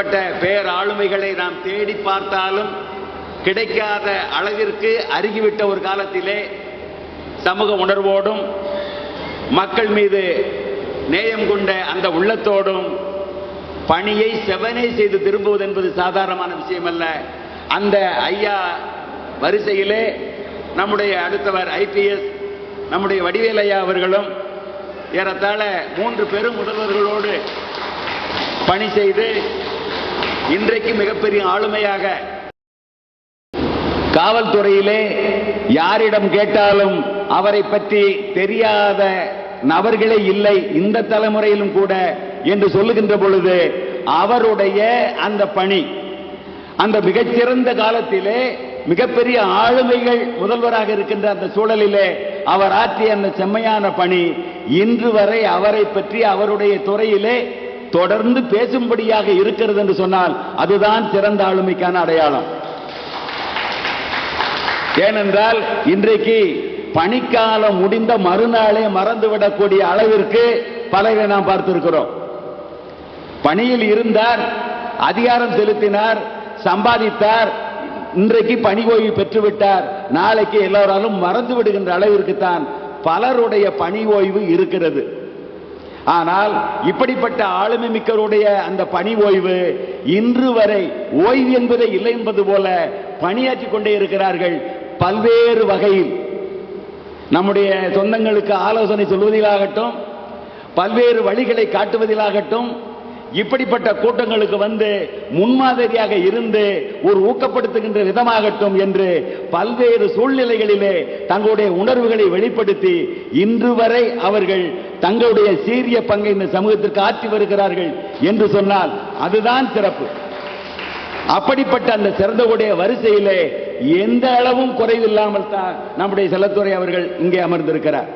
இப்படிப்பட்ட பேராளுமைகளை நாம் தேடி பார்த்தாலும் கிடைக்காத அளவிற்கு அருகிவிட்ட ஒரு காலத்திலே சமூக உணர்வோடும் மக்கள் மீது நேயம் கொண்ட அந்த உள்ளத்தோடும் பணியை செவனே செய்து திரும்புவது என்பது சாதாரணமான விஷயம் அல்ல அந்த ஐயா வரிசையிலே நம்முடைய அடுத்தவர் ஐபிஎஸ் நம்முடைய வடிவேல் ஐயா அவர்களும் ஏறத்தாழ மூன்று பெரும் முதல்வர்களோடு பணி செய்து இன்றைக்கு மிகப்பெரிய ஆளுமையாக காவல்துறையிலே யாரிடம் கேட்டாலும் அவரை பற்றி தெரியாத நபர்களே இல்லை இந்த தலைமுறையிலும் கூட என்று சொல்லுகின்ற பொழுது அவருடைய அந்த பணி அந்த மிகச்சிறந்த காலத்திலே மிகப்பெரிய ஆளுமைகள் முதல்வராக இருக்கின்ற அந்த சூழலிலே அவர் ஆற்றிய அந்த செம்மையான பணி இன்று வரை அவரை பற்றி அவருடைய துறையிலே தொடர்ந்து பேசும்படியாக இருக்கிறது என்று சொன்னால் அதுதான் சிறந்த ஆளுமைக்கான அடையாளம். ஏனென்றால் இன்றைக்கு பணிக்காலம் முடிந்த மறுநாளே மறந்துவிடக்கூடிய அளவிற்கு பலரை நாம் பார்த்திருக்கிறோம். பணியில் இருந்தார் அதிகாரம் செலுத்தினார் சம்பாதித்தார் இன்றைக்கு பணி ஓய்வு பெற்றுவிட்டார் நாளைக்கு எல்லோராலும் மறந்து விடுகின்ற அளவிற்கு தான் பலருடைய பணி ஓய்வு இருக்கிறது. ஆனால் இப்படிப்பட்ட ஆளுமை மிக்கருடைய அந்த பணி ஓய்வு இன்று வரை ஓய்வு என்பதே இல்லை என்பது போல பணியாற்றிக் கொண்டே இருக்கிறார்கள் பல்வேறு வகையில். நம்முடைய சொந்தங்களுக்கு ஆலோசனை சொல்வதிலாகட்டும் பல்வேறு வழிகளை காட்டுவதிலாகட்டும் இப்படிப்பட்ட கூட்டங்களுக்கு வந்து முன்மாதிரியாக இருந்து ஒரு ஊக்கப்படுத்துகின்ற விதமாகட்டும் என்று பல்வேறு சூழ்நிலைகளிலே தங்களுடைய உணர்வுகளை வெளிப்படுத்தி இன்று வரை அவர்கள் தங்களுடைய சீரிய பங்கை இந்த சமூகத்திற்கு ஆற்றி வருகிறார்கள் என்று சொன்னால் அதுதான் சிறப்பு. அப்படிப்பட்ட அந்த சிறந்தவுடைய வரிசையிலே எந்த அளவும் குறைவில்லாமல் தான் நம்முடைய செல்லத்துறை அவர்கள் இங்கே அமர்ந்திருக்கிறார்.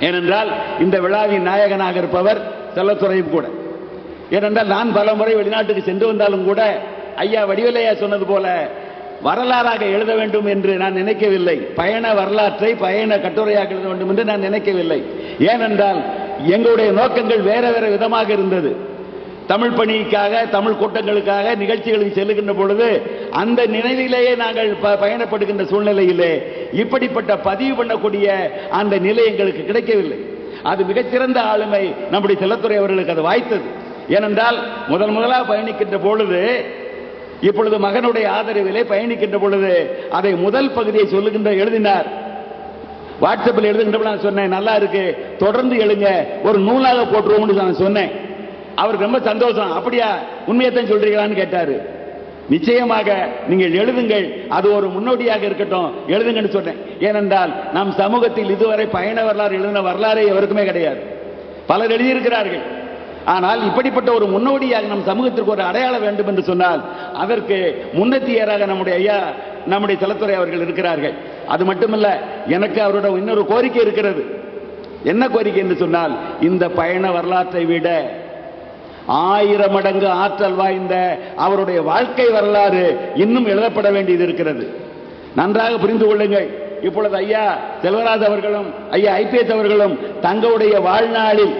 ஏனென்றால் இந்த விழாவின் நாயகனாக இருப்பவர் செல்லத்துறையும் கூட. ஏனென்றால் நான் பல முறை வெளிநாட்டுக்கு சென்று வந்தாலும் கூட ஐயா வடிவலையா சொன்னது போல வரலாறாக எழுத வேண்டும் என்று நான் நினைக்கவில்லை. பயண வரலாற்றை பயண கட்டுரையாக எழுத வேண்டும் என்று நான் நினைக்கவில்லை. ஏனென்றால் எங்களுடைய நோக்கங்கள் வேற வேற விதமாக இருந்தது. தமிழ் பணிக்காக தமிழ் கூட்டங்களுக்காக நிகழ்ச்சிகளுக்கு செல்லுகின்ற பொழுது அந்த நினைவிலேயே நாங்கள் ப- பயணப்படுகின்ற சூழ்நிலையிலே இப்படிப்பட்ட பதிவு பண்ணக்கூடிய அந்த நிலை எங்களுக்கு கிடைக்கவில்லை. அது மிகச்சிறந்த ஆளுமை நம்முடைய செல்லத்துறை அவர்களுக்கு அது வாய்த்தது. ஏனென்றால் முதல் முதலாக பயணிக்கின்ற பொழுது இப்பொழுது மகனுடைய ஆதரவிலே பயணிக்கின்ற பொழுது அதை முதல் பகுதியை சொல்லுகின்ற எழுதினார். வாட்ஸ்அப்பில் எழுதுகின்ற நான் சொன்னேன் நல்லா இருக்கு தொடர்ந்து எழுங்க ஒரு நூலாக போட்டுருவோம்னு நான் சொன்னேன். அவருக்கு ரொம்ப சந்தோஷம் அப்படியா உண்மையத்தான் சொல்றீங்களான்னு கேட்டாரு. நிச்சயமாக நீங்கள் எழுதுங்கள் அது ஒரு முன்னோடியாக இருக்கட்டும் எழுதுங்கன்னு சொன்னேன். ஏனென்றால் நம் சமூகத்தில் இதுவரை பயண வரலாறு எழுதின வரலாறே எவருக்குமே கிடையாது. பலர் எழுதியிருக்கிறார்கள். ஆனால் இப்படிப்பட்ட ஒரு முன்னோடியாக நம் சமூகத்திற்கு ஒரு அடையாளம் வேண்டும் என்று சொன்னால் அதற்கு முன்னத்தியராக நம்முடைய ஐயா நம்முடைய செலத்துறை அவர்கள் இருக்கிறார்கள். அது மட்டுமல்ல எனக்கு அவரோட இன்னொரு கோரிக்கை இருக்கிறது. என்ன கோரிக்கை என்று சொன்னால் இந்த பயண வரலாற்றை விட ஆயிரம் மடங்கு ஆற்றல் வாய்ந்த அவருடைய வாழ்க்கை வரலாறு இன்னும் எழுதப்பட வேண்டியது இருக்கிறது. நன்றாக புரிந்து கொள்ளுங்கள். இப்பொழுது ஐயா செல்வராஜ் அவர்களும் ஐயா ஐபிஎஸ் அவர்களும் தங்களுடைய வாழ்நாளில்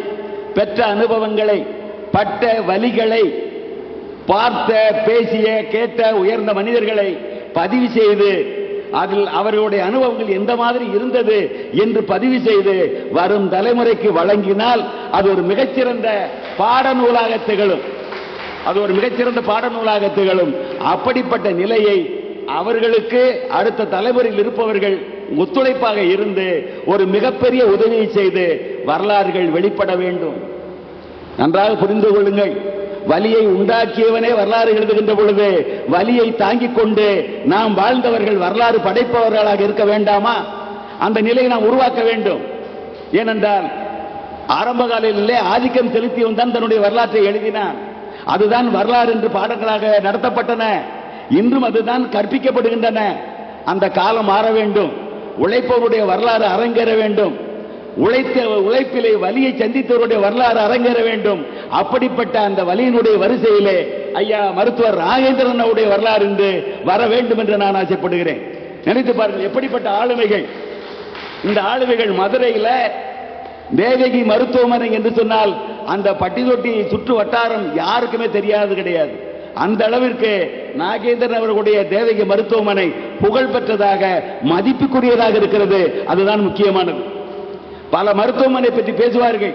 பெற்ற அனுபவங்களை பட்ட வலிகளை பார்த்த பேசிய கேட்ட உயர்ந்த மனிதர்களை பதிவு செய்து அதில் அவர்களுடைய அனுபவங்கள் எந்த மாதிரி இருந்தது என்று பதிவு செய்து வரும் தலைமுறைக்கு வழங்கினால் அது ஒரு மிகச்சிறந்த பாடநூலாக திகழும். அது ஒரு மிகச்சிறந்த பாடநூலாக திகழும். அப்படிப்பட்ட நிலையை அவர்களுக்கு அடுத்த தலைமுறையில் இருப்பவர்கள் ஒத்துழைப்பாக இருந்து ஒரு மிகப்பெரிய உதவியை செய்து வரலாறுகள் வெளிப்பட வேண்டும். நன்றாக புரிந்து கொள்ளுங்கள். வலியை உண்டாக்கியவனே வரலாறு எழுதுகின்ற பொழுது வலியை தாங்கிக் கொண்டு நாம் வாழ்ந்தவர்கள் வரலாறு படைப்பவர்களாக இருக்க வேண்டாமா? அந்த நிலையை நாம் உருவாக்க வேண்டும். ஏனென்றால் ஆரம்ப காலையிலே ஆதிக்கம் செலுத்தியவன் தான் தன்னுடைய வரலாற்றை எழுதினான். அதுதான் வரலாறு என்று பாடங்களாக நடத்தப்பட்டன. இன்றும் அதுதான் கற்பிக்கப்படுகின்றன. அந்த காலம் மாற வேண்டும். உழைப்பவருடைய வரலாறு அரங்கேற வேண்டும். உழைத்த உழைப்பிலே வலியை சந்தித்தவருடைய வரலாறு அரங்கேற வேண்டும். அப்படிப்பட்ட அந்த வலியினுடைய வரிசையிலே ஐயா மருத்துவர் ராகேந்திரன் அவருடைய வரலாறு என்று வர வேண்டும் என்று நான் ஆசைப்படுகிறேன். நினைத்து பாருங்கள் எப்படிப்பட்ட ஆளுமைகள். இந்த ஆளுமைகள் மதுரையில் தேவகி மருத்துவமனை என்று சொன்னால் அந்த பட்டிதொட்டி சுற்று வட்டாரம் யாருக்குமே தெரியாது கிடையாது. அந்த அளவிற்கு நாகேந்திரன் அவர்களுடைய தேவகி மருத்துவமனை புகழ் பெற்றதாக மதிப்புக்குரியதாக இருக்கிறது. அதுதான் முக்கியமானது. பல மருத்துவமனை பற்றி பேசுவார்கள்.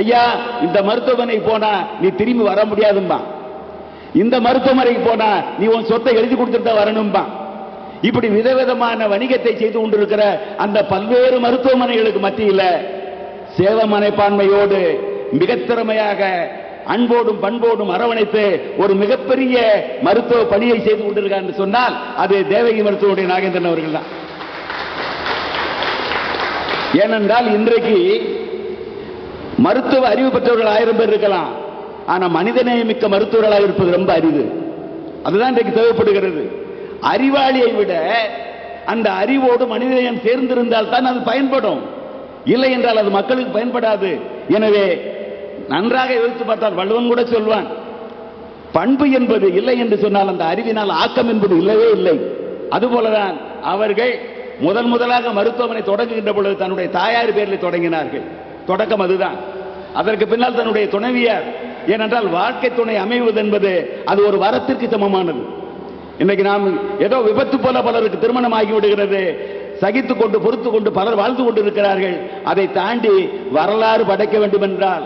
ஐயா இந்த மருத்துவமனை போனா நீ திரும்பி வர முடியாதும்பா. இந்த மருத்துவமனைக்கு போனா நீ உன் சொத்தை எழுதி கொடுத்துட்டு தான் வரணும்பா. இப்படி விதவிதமான வணிகத்தை செய்து கொண்டிருக்கிற அந்த பல்வேறு மருத்துவமனைகளுக்கு மத்தியில் சேவ மனைப்பான்மையோடு மிக திறமையாக அன்போடும் பண்போடும் அரவணைத்து ஒரு மிகப்பெரிய மருத்துவ பணியை செய்து கொண்டிருக்கார் சொன்னால் அது தேவகி மருத்துவருடைய நாகேந்திரன் அவர்கள் தான் ஏனென்றால் இன்றைக்கு மருத்துவ அறிவு பெற்றவர்கள் ஆயிரம் பேர் இருக்கலாம். ஆனா மனிதநேயமிக்க மருத்துவர்களாக இருப்பது ரொம்ப அரிது. அதுதான் இன்றைக்கு தேவைப்படுகிறது. அறிவாளியை விட அந்த அறிவோடு மனிதநேயம் சேர்ந்திருந்தால் தான் அது பயன்படும். இல்லை என்றால் அது மக்களுக்கு பயன்படாது. எனவே நன்றாக யோசித்து பார்த்தால் வள்ளுவன் கூட சொல்வான் பண்பு என்பது இல்லை என்று சொன்னால் அந்த அறிவினால் ஆக்கம் என்பது இல்லவே இல்லை. அதுபோலதான் அவர்கள் முதன் முதலாக மருத்துவமனை தொடங்குகின்ற பொழுது தன்னுடைய தாயார் பேரில் தொடங்கினார்கள். தொடக்கம் அதுதான். அதற்கு பின்னால் தன்னுடைய துணைவியார். ஏனென்றால் வாழ்க்கை துணை அமைவது என்பது அது ஒரு வரத்திற்கு சமமானது. இன்னைக்கு நாம் ஏதோ விபத்து போல பலருக்கு திருமணம் ஆகிவிடுகிறது சகித்துக் கொண்டு பொறுத்து கொண்டு பலர் வாழ்ந்து கொண்டிருக்கிறார்கள். அதை தாண்டி வரலாறு படைக்க வேண்டும் என்றால்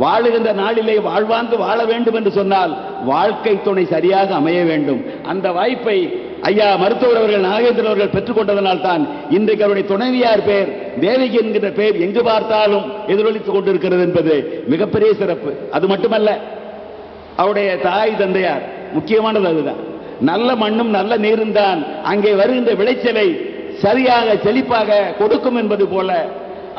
வாழுகின்ற நாளிலே வாழ்வாந்து வாழ வேண்டும் என்று சொன்னால் வாழ்க்கை துணை சரியாக அமைய வேண்டும். அந்த வாய்ப்பை ஐயா மருத்துவர் அவர்கள் நாகேந்திரன் அவர்கள் பெற்றுக்கொண்டதனால் தான் இன்றைக்கு அவருடைய துணைவியார் பெயர் தேவகி என்கிற பெயர் எங்கு பார்த்தாலும் எதிரொலித்துக் கொண்டிருக்கிறது என்பது மிகப்பெரிய சிறப்பு. அது மட்டுமல்ல அவருடைய தாய் தந்தையார் முக்கியமானது அதுதான். நல்ல மண்ணும் நல்ல நீரும் தான் அங்கே வருகின்ற விளைச்சலை சரியாக செழிப்பாக கொடுக்கும் என்பது போல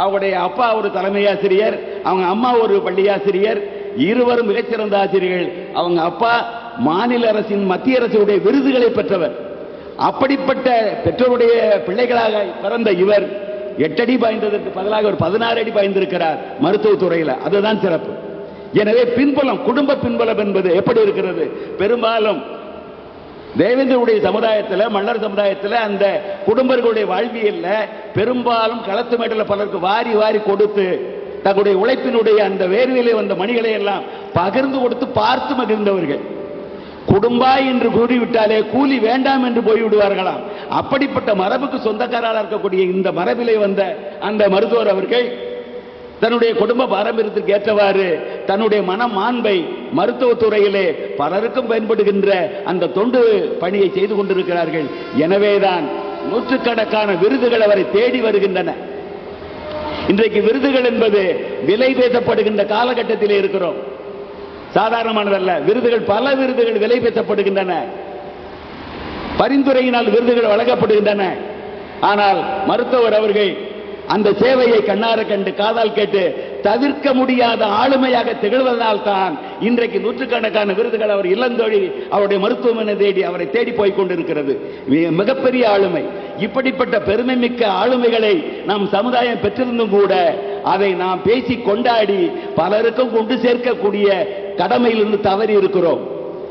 அவருடைய அப்பா ஒரு தலைமை ஆசிரியர் அவங்க அம்மா ஒரு பள்ளி ஆசிரியர் இருவரும் மிகச்சிறந்த ஆசிரியர்கள். அவங்க அப்பா மாநில அரசின் மத்திய அரசுடைய விருதுகளை பெற்றவர். அப்படிப்பட்ட பெற்றோருடைய பிள்ளைகளாக பிறந்த இவர் எட்டடி பாய்ந்ததற்கு பதிலாக ஒரு பதினாறு அடி பாய்ந்திருக்கிறார் மருத்துவத்துறையில். அதுதான் சிறப்பு. எனவே பின்புலம் குடும்ப பின்புலம் என்பது எப்படி இருக்கிறது? பெரும்பாலும் தேவேந்திரனுடைய சமுதாயத்தில் மன்னர் சமுதாயத்தில் அந்த குடும்பர்களுடைய வாழ்வியல்ல பெரும்பாலும் களத்து மேட்டில் பலருக்கு வாரி வாரி கொடுத்து தங்களுடைய உழைப்பினுடைய அந்த வேர்வையிலே வந்த மணிகளை எல்லாம் பகிர்ந்து கொடுத்து பார்த்து மகிழ்ந்தவர்கள். குடும்பா என்று கூறிவிட்டாலே கூலி வேண்டாம் என்று போய்விடுவார்களாம். அப்படிப்பட்ட மரபுக்கு சொந்தக்காரராக இருக்கக்கூடிய இந்த மரபிலே வந்த அந்த மருத்துவர் அவர்கள் தன்னுடைய குடும்ப பாரம்பரியத்திற்கு ஏற்றவாறு தன்னுடைய மன மாண்பை மருத்துவத்துறையிலே பலருக்கும் பயன்படுகின்ற அந்த தொண்டு பணியை செய்து கொண்டிருக்கிறார்கள். எனவேதான் நூற்றுக்கணக்கான விருதுகள் அவரை தேடி வருகின்றன. இன்றைக்கு விருதுகள் என்பது விலை பேசப்படுகின்ற காலகட்டத்திலே இருக்கிறோம். சாதாரணமானதல்ல. விருதுகள் பல விருதுகள் விலை பேசப்படுகின்றன. பரிந்துரையினால் விருதுகள் வழங்கப்படுகின்றன. ஆனால் மருத்துவர் அவர்கள் அந்த சேவையை கண்ணார கண்டு காதால் கேட்டு தவிர்க்க முடியாத ஆளுமையாக திகழ்வதனால் தான் இன்றைக்கு நூற்றுக்கணக்கான விருதுகள் அவர் இல்லந்தோழி அவருடைய மருத்துவமனை தேடி அவரை தேடி போய் கொண்டிருக்கிறது. மிக- மிகப்பெரிய ஆளுமை. இப்படிப்பட்ட பெருமை மிக்க ஆளுமைகளை நம் சமுதாயம் பெற்றிருந்தும் கூட அதை நாம் பேசி கொண்டாடி பலருக்கும் கொண்டு சேர்க்கக்கூடிய கடமையிலிருந்து தவறி இருக்கிறோம்.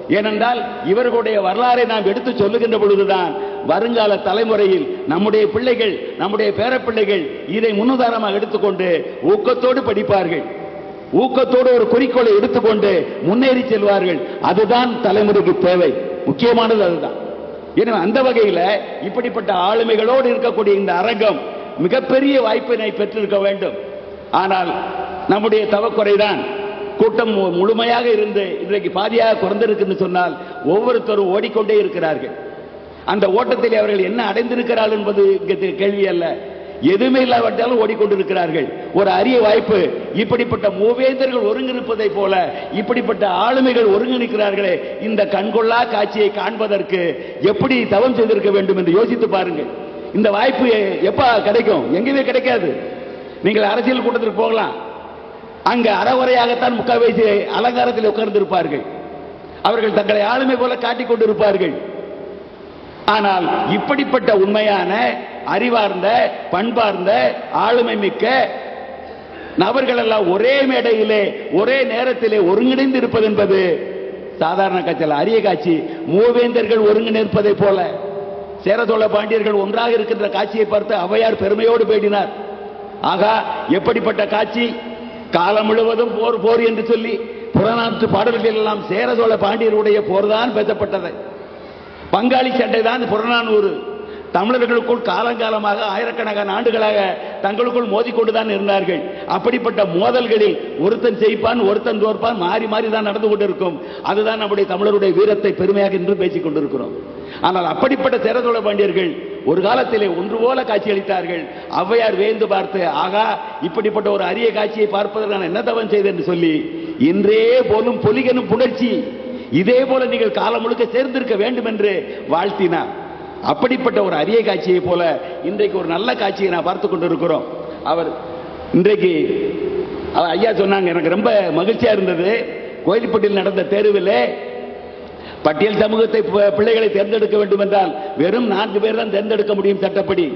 ஏனென்றால் இவர்களுடைய வரலாறை நாம் எடுத்து சொல்லுகின்ற பொழுதுதான் வருங்கால தலைமுறையில் நம்முடைய பிள்ளைகள் நம்முடைய பேரப்பிள்ளைகள் இதை முன்னுதாரணமாக எடுத்துக்கொண்டு ஊக்கத்தோடு படிப்பார்கள். ஊக்கத்தோடு ஒரு குறிக்கோளை எடுத்துக்கொண்டு முன்னேறி செல்வார்கள். அதுதான் தலைமுறைக்கு தேவை. முக்கியமானது அதுதான். எனவே அந்த வகையில் இப்படிப்பட்ட ஆளுமைகளோடு இருக்கக்கூடிய இந்த அரங்கம் மிகப்பெரிய வாய்ப்பினை பெற்றிருக்க வேண்டும். ஆனால் நம்முடைய தவக்குறைதான். கூட்டம் மு- முழுமையாக இருந்து இன்றைக்கு பாதியாக குறைந்திருக்குன்னு சொன்னால் ஒவ்வொருத்தரும் ஓடிக்கொண்டே இருக்கிறார்கள். அந்த ஓட்டத்தில் அவர்கள் என்ன அடைந்திருக்கிறார்கள் என்பது இங்கே கேள்வி அல்ல. எதுவுமே இல்லாவிட்டாலும் ஓடிக்கொண்டிருக்கிறார்கள். ஒரு அரிய வாய்ப்பு இப்படிப்பட்ட மூவேந்தர்கள் ஒருங்கிருப்பதை போல இப்படிப்பட்ட ஆளுமைகள் ஒருங்கிணைக்கிறார்களே இந்த கண்கொள்ளா காட்சியை காண்பதற்கு எப்படி தவம் செய்திருக்க வேண்டும் என்று யோசித்து பாருங்கள். இந்த வாய்ப்பு எப்ப கிடைக்கும்? எங்கேயுமே கிடைக்காது. நீங்கள் அரசியல் கூட்டத்திற்கு போகலாம். அங்க அறகுறையாகத்தான் முக்கால்வாசி அலங்காரத்தில் உட்கார்ந்து இருப்பார்கள் அவர்கள் தங்களை ஆளுமை போல காட்டிக் கொண்டிருப்பார்கள். ஆனால் இப்படிப்பட்ட உண்மையான அறிவார்ந்த பண்பார்ந்த ஆளுமை மிக்க நபர்கள் எல்லாம் ஒரே மேடையிலே ஒரே நேரத்திலே ஒருங்கிணைந்து இருப்பது என்பது சாதாரண காட்சியில் அரிய காட்சி. மூவேந்தர்கள் ஒருங்கிணைப்பதை போல சேரதோழ பாண்டியர்கள் ஒன்றாக இருக்கின்ற காட்சியை பார்த்து அவையார் பெருமையோடு பேடினார். ஆகா எப்படிப்பட்ட காட்சி? காலம் முழுவதும் போர் போர் என்று சொல்லி புறநாட்டு பாடல்கள் எல்லாம் சேர சோழ பாண்டியருடைய போர்தான் பேசப்பட்டது. பங்காளி சண்டை தான் புறநானூறு. தமிழர்களுக்குள் காலங்காலமாக ஆயிரக்கணக்கான ஆண்டுகளாக தங்களுக்குள் மோதிக்கொண்டுதான் இருந்தார்கள். அப்படிப்பட்ட மோதல்களில் ஒருத்தன் ஜெயிப்பான் ஒருத்தன் தோற்பான் மாறி மாறி தான் நடந்து கொண்டிருக்கும். அதுதான் நம்முடைய தமிழருடைய வீரத்தை பெருமையாக இன்று பேசிக் கொண்டிருக்கிறோம் ஆனால் அப்படிப்பட்ட சேரசோழ பாண்டியர்கள் ஒரு காலத்திலே ஒன்று போல காட்சியளித்தார்கள். ஔவையார் வேந்து பார்த்து ஆகா இப்படிப்பட்ட ஒரு அரிய காட்சியை பார்ப்பதற்கு நான் என்ன தவம் செய்தேன் என்று சொல்லி இன்றே போலும் பொலிகனும் புணர்ச்சி. இதே போல நீங்கள் காலம் முழுக்க சேர்ந்திருக்க வேண்டும் என்று வாழ்த்தினார். அப்படிப்பட்ட ஒரு அரிய காட்சியை போல இன்றைக்கு ஒரு நல்ல காட்சியை நான் பார்த்து கொண்டிருக்கிறோம். அவர் இன்றைக்கு ஐயா சொன்னாங்க எனக்கு ரொம்ப மகிழ்ச்சியா இருந்தது. கோயில்பட்டியில் நடந்த தேர்வில் பட்டியல் சமூகத்தை பிள்ளைகளை தேர்ந்தெடுக்க வேண்டும் என்றால் வெறும் நான்கு பேர் தான் தேர்ந்தெடுக்க முடியும் சட்டப்படி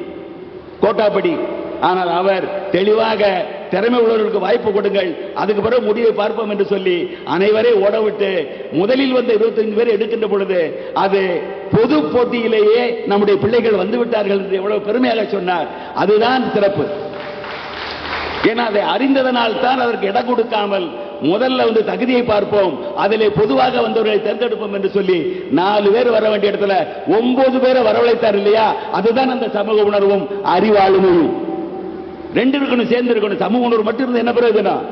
கோட்டாப்படி. ஆனால் அவர் தெளிவாக திறமை உள்ளவர்களுக்கு வாய்ப்பு கொடுங்கள். அதுக்கு பிறகு முடிவை பார்ப்போம் என்று சொல்லி அனைவரையும் ஓடவிட்டு முதலில் வந்த 25 பேர் எடுக்கின்ற பொழுது அது பொது போட்டியிலேயே நம்முடைய பிள்ளைகள் வந்து விட்டார்கள் என்று எவ்வளவு பெருமையாக சொன்னார். அதுதான் சிறப்பு. ஏன்னா அதை அறிந்ததனால் தான் அதற்கு இடம் கொடுக்காமல் முதல்ல வந்து தகுதியை பார்ப்போம். அதிலே பொதுவாக வந்தவர்களை தேர்ந்தெடுப்போம் என்று சொல்லி நாலு பேர் வர வேண்டிய இடத்துல ஒன்பது பேரை வரவழைத்தார் இல்லையா? அதுதான் அந்த சமூக உணர்வும் அறிவாளுமையும் ரெண்டு இருக்கணும் சேர்ந்து இருக்கணும். சமூக உணர்வு மட்டும் இருந்து என்ன பிரயோஜனம்?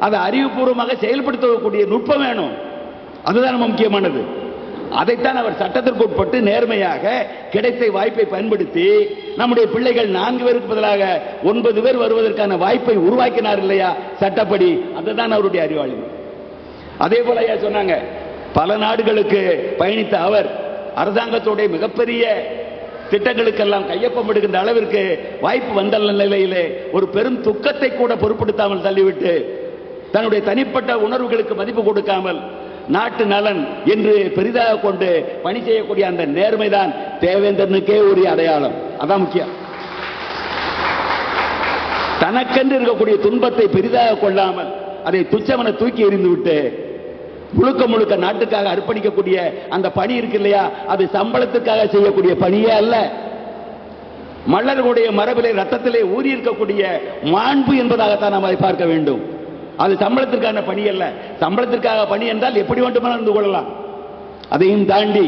அதை அறிவுபூர்வமாக செயல்படுத்தக்கூடிய நுட்பம் வேணும். அதுதான் நம்ம முக்கியமானது. அதைத்தான் அவர் சட்டத்திற்கு உட்பட்டு நேர்மையாக கிடைத்த வாய்ப்பை பயன்படுத்தி நம்முடைய பிள்ளைகள் நான்கு பேருக்கு பதிலாக ஒன்பது பேர் வருவதற்கான வாய்ப்பை உருவாக்கினார் இல்லையா? சட்டப்படி. அதுதான் அவருடைய அறிவாளி அதே போல ஐயா சொன்னாங்க பல நாடுகளுக்கு பயணித்த அவர் அரசாங்கத்தோடைய மிகப்பெரிய திட்டங்களுக்கெல்லாம் கையொப்பம் எடுக்கின்ற அளவிற்கு வாய்ப்பு வந்த நிலையிலே ஒரு பெரும் துக்கத்தை கூட பொருட்படுத்தாமல் தள்ளிவிட்டு தன்னுடைய தனிப்பட்ட உணர்வுகளுக்கு மதிப்பு கொடுக்காமல் நாட்டு நலன் என்று பெரிதாக கொண்டு பணி செய்யக்கூடிய அந்த நேர்மைதான் தேவேந்திரனுக்கே உரிய அடையாளம். அதான் முக்கியம். தனக்கென்று இருக்கக்கூடிய துன்பத்தை பெரிதாக கொள்ளாமல் அதை துச்சமன தூக்கி எறிந்துவிட்டு முழுக்க முழுக்க நாட்டுக்காக அர்ப்பணிக்கக்கூடிய அந்த பணி இருக்கு இல்லையா? அது சம்பளத்துக்காக செய்யக்கூடிய பணியே அல்ல. மல்லர்களுடைய மரபிலே ரத்தத்திலே ஊறி இருக்கக்கூடிய மாண்பு என்பதாகத்தான் நாம் அதை பார்க்க வேண்டும். அது சம்பளத்திற்கான பணி அல்ல. சம்பளத்திற்காக பணி என்றால் எப்படி வேண்டுமானால் இருந்து கொள்ளலாம். அதையும் தாண்டி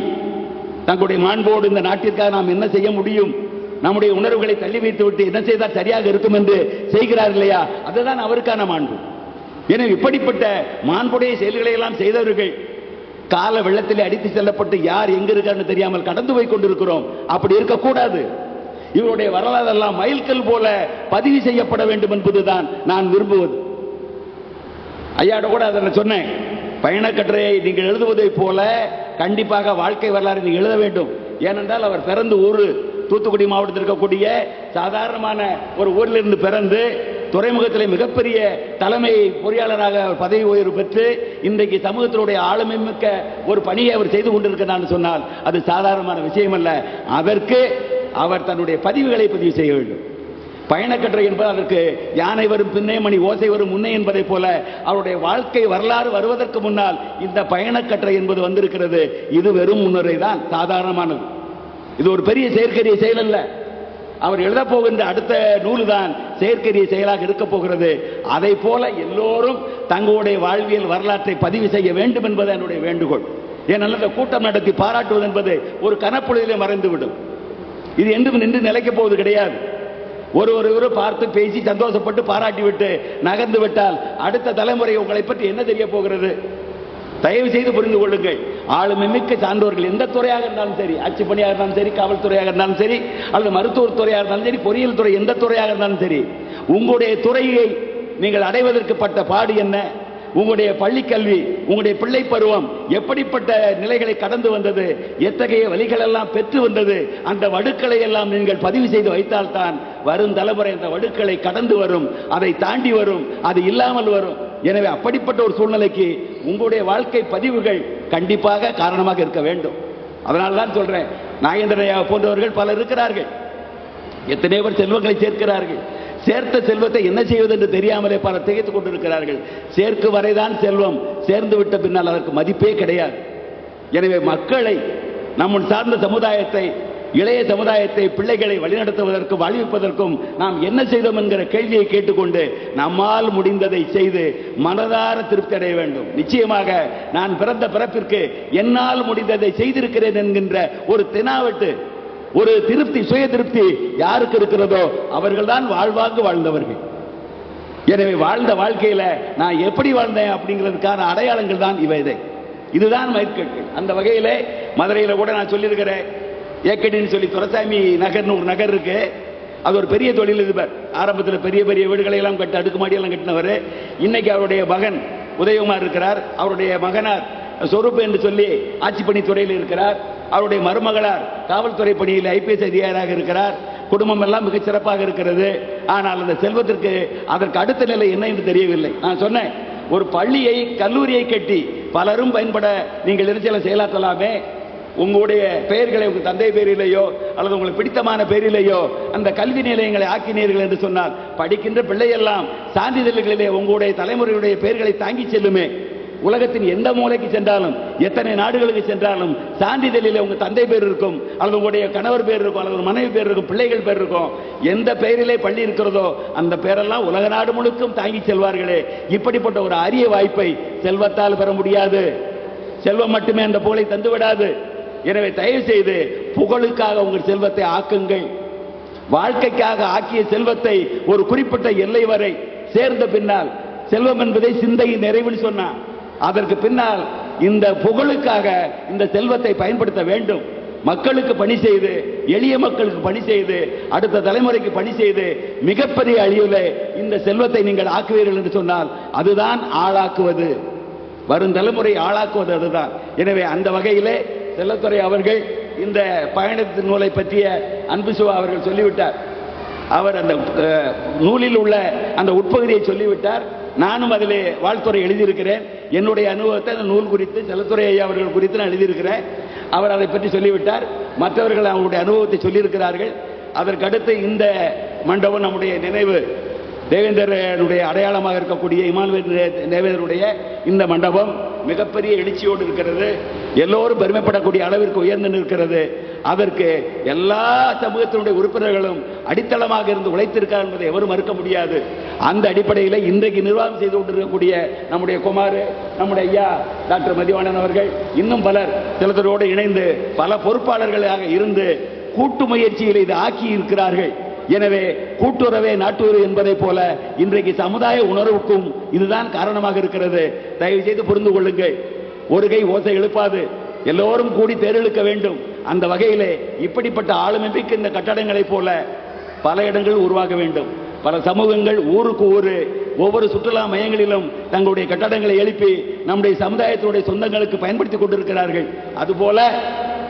தங்களுடைய மாண்போடு இந்த நாட்டிற்காக நாம் என்ன செய்ய முடியும்? நம்முடைய உணர்வுகளை தள்ளி வைத்து விட்டு என்ன செய்தால் சரியாக இருக்கும் என்று செய்கிறார் இல்லையா? அதுதான் அவருக்கான மாண்பு. எனவே இப்படிப்பட்ட மாண்புடைய செயல்களை எல்லாம் செய்தவர்கள் கால வெள்ளத்தில் அடித்து செல்லப்பட்டு யார் எங்க இருக்கான்னு தெரியாமல் கடந்து போய் கொண்டிருக்கிறோம். அப்படி இருக்கக்கூடாது. இவருடைய வரலாறு எல்லாம் மைல்கல் போல பதிவு செய்யப்பட வேண்டும் என்பதுதான் நான் விரும்புவது. ஐயாட கூட அதை நான் சொன்னேன். பயணக்கட்டுரையை நீங்கள் எழுதுவதைப் போல கண்டிப்பாக வாழ்க்கை வரலாறு நீங்கள் எழுத வேண்டும். ஏனென்றால் அவர் பிறந்த ஊர் தூத்துக்குடி மாவட்டத்தில் இருக்கக்கூடிய சாதாரணமான ஒரு ஊரிலிருந்து பிறந்து துறைமுகத்திலே மிகப்பெரிய தலைமை பொறியாளராக அவர் பதவி உயர்வு பெற்று இன்றைக்கு சமூகத்தினுடைய ஆளுமை மிக்க ஒரு பணியை அவர் செய்து கொண்டிருக்கிறான்னு சொன்னால் அது சாதாரணமான விஷயம் அல்ல அதற்கு அவர் தன்னுடைய பதிவுகளை பதிவு செய்ய வேண்டும். பயணக்கட்டுரை என்பது அதற்கு யானை வரும் பின்னே மணி ஓசை வரும் முன்னே என்பதைப் போல அவருடைய வாழ்க்கை வரலாறு வருவதற்கு முன்னால் இந்த பயணக்கட்டுரை என்பது வந்திருக்கிறது. இது வெறும் முன்னுரை தான் சாதாரணமானது. இது ஒரு பெரிய செயற்கரிய செயல் அல்ல. அவர் எழுதப் போகின்ற அடுத்த நூல் தான் செயற்கரிய செயலாக இருக்க போகிறது. அதை போல எல்லோரும் தங்களுடைய வாழ்வியல் வரலாற்றை பதிவு செய்ய வேண்டும் என்பது என்னுடைய வேண்டுகோள். ஏனென்றால் இந்த கூட்டம் நடத்தி பாராட்டுவது என்பது ஒரு கனப்பொழுதிலே மறைந்துவிடும். இது என்றும் நின்று நிலைக்கப் போவது கிடையாது. ஒரு ஒருவரும் பார்த்து பேசி சந்தோஷப்பட்டு பாராட்டி விட்டு நகர்ந்து விட்டால் அடுத்த தலைமுறை உங்களை பற்றி என்ன தெரிய போகிறது? தயவு செய்து புரிந்து கொள்ளுங்கள். ஆளுமை மிக்க சான்றோர்கள் எந்த துறையாக இருந்தாலும் சரி ஆட்சி பணியாக இருந்தாலும் சரி காவல்துறையாக இருந்தாலும் சரி அல்லது மருத்துவத்துறையாக இருந்தாலும் சரி பொறியியல் துறை எந்த துறையாக இருந்தாலும் சரி உங்களுடைய துறையை நீங்கள் அடைவதற்கு பட்ட பாடு என்ன? உங்களுடைய பள்ளி கல்வி உங்களுடைய பிள்ளை பருவம் எப்படிப்பட்ட நிலைகளை கடந்து வந்தது எத்தகைய வழிகள் எல்லாம் பெற்று வந்தது அந்த வடுக்களை எல்லாம் நீங்கள் பதிவு செய்து வைத்தால்தான் வரும் தலைமுறை அந்த வடுக்களை கடந்து வரும் அதை தாண்டி வரும் அது இல்லாமல் வரும். எனவே அப்படிப்பட்ட ஒரு சூழ்நிலைக்கு உங்களுடைய வாழ்க்கை பதிவுகள் கண்டிப்பாக காரணமாக இருக்க வேண்டும். அதனால தான் சொல்றேன் நாகேந்திரனையா போன்றவர்கள் பலர் இருக்கிறார்கள். எத்தனை பேர் செல்வங்களை சேர்க்கிறார்கள். சேர்த்த செல்வத்தை என்ன செய்வது என்று தெரியாமலே பலர் திகைத்துக் கொண்டிருக்கிறார்கள். சேர்க்கு வரைதான் செல்வம். சேர்ந்து விட்ட பின்னால் அதற்கு மதிப்பே கிடையாது. எனவே மக்களை நம்முன் சார்ந்த சமுதாயத்தை இளைய சமுதாயத்தை பிள்ளைகளை வழிநடத்துவதற்கும் வாழ்விப்பதற்கும் நாம் என்ன செய்தோம் என்கிற கேள்வியை கேட்டுக்கொண்டு நம்மால் முடிந்ததை செய்து மனதார திருப்தி அடைய வேண்டும். நிச்சயமாக நான் பிறந்த பிறப்பிற்கு என்னால் முடிந்ததை செய்திருக்கிறேன் என்கின்ற ஒரு தெனாவட்டு ஒரு திருப்தி சுய திருப்தி யாருக்கு இருக்கிறதோ அவர்கள் தான் வாழ்வாங்கு வாழ்ந்தவர்கள். எனவே வாழ்ந்த வாழ்க்கையில நான் எப்படி வாழ்ந்தேன் அப்படிங்கிறதுக்கான அடையாளங்கள் தான் இவை இதை. இதுதான் மயிர்கட்டு அந்த வகையில மதுரையில கூட நான் சொல்லியிருக்கிறேன். ஏக்கடின்னு சொல்லி துரசாமி நகர்னு ஒரு நகர் இருக்கு. அது ஒரு பெரிய தொழில் தொழிலதிபர் ஆரம்பத்தில் பெரிய பெரிய வீடுகளை எல்லாம் கட்டி அடுக்குமாடி எல்லாம் கட்டினவர். இன்னைக்கு அவருடைய மகன் உதயகுமார் இருக்கிறார். அவருடைய மகனார் சொரூப் என்று சொல்லி ஆட்சி பணித்துறையில் இருக்கிறார். அவருடைய மருமகளார் காவல்துறை பணியில் ஐபிஎஸ் அதிகாரியாக இருக்கிறார். குடும்பம் எல்லாம் மிகச் சிறப்பாக இருக்கிறது. ஆனால் அந்த செல்வத்திற்கு அதற்கு அடுத்த நிலை என்ன என்று தெரியவில்லை. நான் சொன்னேன் ஒரு பள்ளியை கல்லூரியை கட்டி பலரும் பயன்பட நீங்கள் எரிச்சலை செயலாற்றலாமே. உங்களுடைய பெயர்களை உங்கள் தந்தை பேரிலேயோ அல்லது உங்களுக்கு பிடித்தமான பேரிலேயோ அந்த கல்வி நிலையங்களை ஆக்கினீர்கள் என்று சொன்னால் படிக்கின்ற பிள்ளையெல்லாம் சான்றிதழ்களிலே உங்களுடைய தலைமுறையுடைய பெயர்களை தாங்கி செல்லுமே. உலகத்தின் எந்த மூலைக்கு சென்றாலும் எத்தனை நாடுகளுக்கு சென்றாலும் சான்றிதழில் உங்க தந்தை பேர் இருக்கும் அல்லது உங்களுடைய கணவர் பேர் இருக்கும் அல்லது மனைவி பேர் இருக்கும் பிள்ளைகள் பேர் இருக்கும் எந்த பெயரிலே பள்ளி இருக்கிறதோ அந்த பேரெல்லாம் உலக நாடு முழுக்கும் தாங்கி செல்வார்களே. இப்படிப்பட்ட ஒரு அரிய வாய்ப்பை செல்வத்தால் பெற முடியாது. செல்வம் மட்டுமே அந்த புகழை தந்து விடாது. எனவே தயவு செய்து புகழுக்காக உங்கள் செல்வத்தை ஆக்குங்கள். வாழ்க்கைக்காக ஆக்கிய செல்வத்தை ஒரு குறிப்பிட்ட எல்லை வரை சேர்ந்த பின்னால் செல்வம் என்பதை சிந்தையின் நிறைவுன்னு சொன்னான். அதற்கு பின்னால் இந்த புகழுக்காக இந்த செல்வத்தை பயன்படுத்த வேண்டும். மக்களுக்கு பணி செய்து எளிய மக்களுக்கு பணி செய்து அடுத்த தலைமுறைக்கு பணி செய்து மிகப்பெரிய அழிவில் இந்த செல்வத்தை நீங்கள் ஆக்குவீர்கள் என்று சொன்னால் அதுதான் ஆளாக்குவது. வரும் தலைமுறை ஆளாக்குவது அதுதான். எனவே அந்த வகையிலே செல்லத்துறை அவர்கள் இந்த பயணத்தின் நூலை பற்றிய அன்பு சிவா அவர்கள் சொல்லிவிட்டார். அவர் அந்த நூலில் உள்ள அந்த உட்பகுதியை சொல்லிவிட்டார். நானும் அதில் வாழ்த்துறை எழுதியிருக்கிறேன். என்னுடைய அனுபவத்தை அந்த நூல் குறித்து செல்லத்துறை ஐயா அவர்கள் குறித்து நான் எழுதியிருக்கிறேன். அவர் அதை பற்றி சொல்லிவிட்டார். மற்றவர்கள் அவங்களுடைய அனுபவத்தை சொல்லியிருக்கிறார்கள். அதற்கடுத்து இந்த மண்டபம் நம்முடைய நினைவு தேவேந்தருடைய அடையாளமாக இருக்கக்கூடிய இமானுவேல் தேவேந்தருடைய இந்த மண்டபம் மிகப்பெரிய எழுச்சியோடு இருக்கிறது. எல்லோரும் பெருமைப்படக்கூடிய அளவிற்கு உயர்ந்து நிற்கிறது. அதற்கு எல்லா சமூகத்தினுடைய உறுப்பினர்களும் அடித்தளமாக இருந்து உழைத்திருக்கார் என்பதை எவரும் மறுக்க முடியாது. அந்த அடிப்படையில் இன்றைக்கு நிர்வாகம் செய்து கொண்டிருக்கக்கூடிய நம்முடைய குமார் நம்முடைய ஐயா டாக்டர் மதிவாணன் அவர்கள் இன்னும் பலர் சிலத்தரோடு இணைந்து பல பொறுப்பாளர்களாக இருந்து கூட்டு முயற்சியில் இதை ஆக்கி இருக்கிறார்கள் எனவே கூட்டுறவே நாட்டுறவு என்பதை போல இன்றைக்கு சமுதாய உணர்வுக்கும் இதுதான் காரணமாக இருக்கிறது. தயவு செய்து புரிந்து கொள்ளுங்கள். ஒரு கை ஓசை எழுப்பாது. எல்லோரும் கூடி தேர்ந்தெடுக்க வேண்டும். அந்த வகையிலே இப்படிப்பட்ட ஆளுமைக்கு இந்த கட்டடங்களைப் போல பல இடங்கள் உருவாக வேண்டும். பல சமூகங்கள் ஊருக்கு ஊரு ஒவ்வொரு சுற்றுலா மையங்களிலும் தங்களுடைய கட்டடங்களை எழுப்பி நம்முடைய சமுதாயத்தினுடைய சொந்தங்களுக்கு பயன்படுத்திக் கொண்டிருக்கிறார்கள். அதுபோல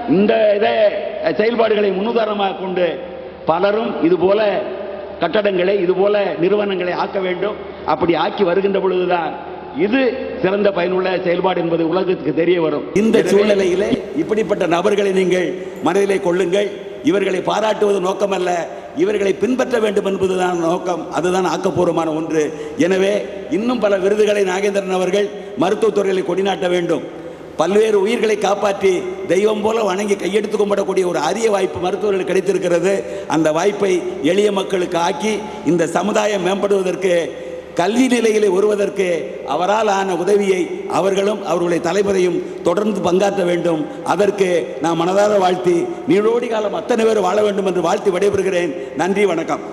இந்த இதை செயல்பாடுகளை முன்னுதாரணமாக கொண்டு பலரும் இதுபோல கட்டடங்களை இதுபோல நிறுவனங்களை ஆக்க வேண்டும். அப்படி ஆக்கி வருகின்ற பொழுதுதான் இது சிறந்த பயனுள்ள செயல்பாடு என்பது உலகத்துக்கு தெரிய வரும். இந்த சூழ்நிலையிலே இப்படிப்பட்ட நபர்களை நீங்கள் மனதிலே கொள்ளுங்கள். இவர்களை பாராட்டுவது நோக்கமல்ல. இவர்களை பின்பற்ற வேண்டும் என்பதுதான் நோக்கம். அதுதான் ஆக்கப்பூர்வமான ஒன்று. எனவே இன்னும் பல விருதுகளை நாகேந்திரன் அவர்கள் மருத்துவத்துறைகளை கொடிநாட்ட வேண்டும். பல்வேறு உயிர்களை காப்பாற்றி தெய்வம் போல வணங்கி கையெடுத்து கும்பிடக்கூடிய ஒரு அரிய வாய்ப்பு மருத்துவர்களுக்கு கிடைத்திருக்கிறது. அந்த வாய்ப்பை எளிய மக்களுக்கு ஆக்கி இந்த சமுதாயம் மேம்படுவதற்கு கல்வி நிலைகளை வருவதற்கு அவரால் ஆன உதவியை அவர்களும் அவர்களுடைய தலைமுறையும் தொடர்ந்து பங்காற்ற வேண்டும். அதற்கு நான் மனதார வாழ்த்தி நீடோடி காலம் அத்தனை பேர் வாழ வேண்டும் என்று வாழ்த்தி விடைபெறுகிறேன். நன்றி வணக்கம்.